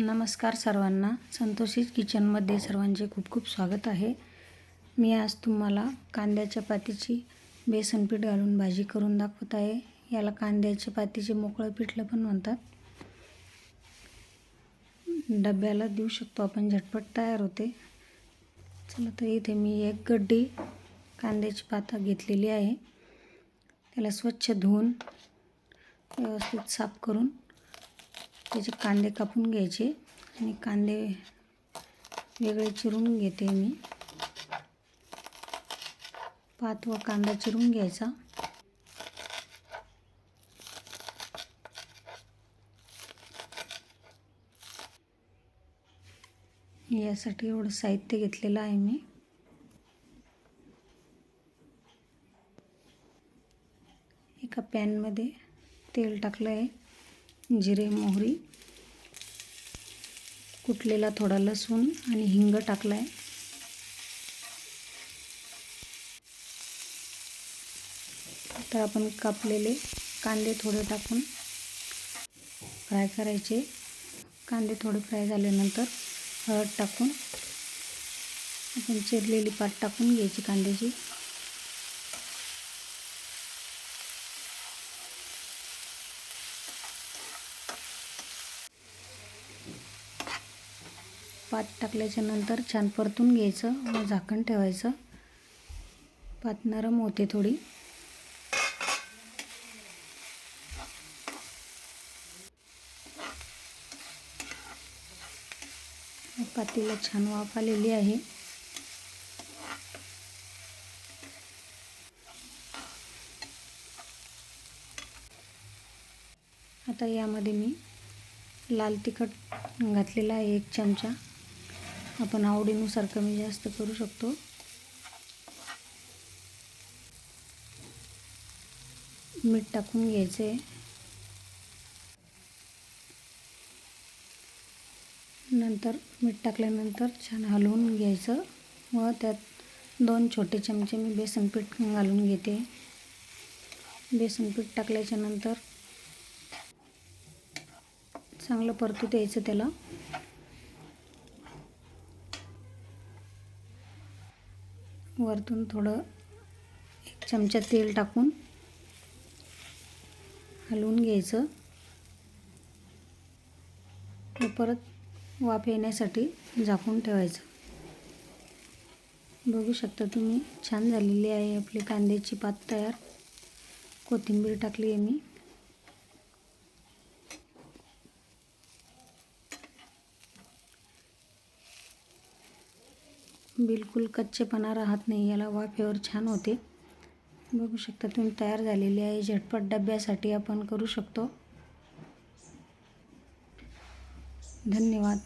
नमस्कार सर्वांना. संतोषी किचनमध्ये सर्वांचे खूप खूप स्वागत आहे. मी आज तुम्हाला कांद्याच्या पातीची बेसन पीठ घालून भाजी करून दाखवत आहे. याला कांद्याच्या पातीचे मोकळं पिठलं पण म्हणतात. डब्याला देऊ शकतो आपण झटपट तयार होते. चला तर इथे मी एक गड्डी कांद्याची पाता घेतलेली आहे. त्याला स्वच्छ धुवून व्यवस्थित साफ करून त्याचे कांदे कापून घ्यायचे आणि कांदे वेगळे चिरून घेते मी. पात व कांदा चिरून घ्यायचा. यासाठी एवढं साहित्य घेतलेलं आहे मी. एका पॅनमध्ये तेल टाकलं आहे जिरे मोहरी. कुटलेला थोडा लसूण आणि हिंग टाकला आहे आता आपण कापलेले कांदे थोडे टाकून फ्राय करायचे. कांदे थोडे फ्राय झाल्यानंतर हळद टाकून आपण चिरलेली पाट टाकून घ्यायची कांद्याची. पात टाकल्याच्या नंतर छान परतून घ्यायचं. व झाकण ठेवायचं. पात नरम होते थोडी. पातीला छान वाफ आलेली आहे. आता यामध्ये मी लाल तिखट घातलेला आहे एक चमचा. आपण आवडीनुसार कमी जास्त करू शकतो. मीठ टाकून घ्यायचं. आहे नंतर मीठ टाकल्यानंतर छान हलवून घ्यायचं. व त्यात दोन छोटे चमचे मी बेसन पीठ घालून घेते. बेसन पीठ टाकल्याच्या नंतर चांगलं परतू द्यायचं त्याला. वरतून थोडं एक चमचा तेल टाकून हलवून घ्यायचं. व परत वाफ येण्यासाठी झाकून ठेवायचं. बघू शकता तुम्ही छान झालेली आहे आपली कांद्याची पात तयार. कोथिंबीर टाकली आहे मी. बिलकुल कच्चेपणा राहत नाही याला वाफेवर छान होते. बघू शकता तुम्ही तयार झालेली आहे. झटपट डब्यासाठी आपण करू शकतो. धन्यवाद.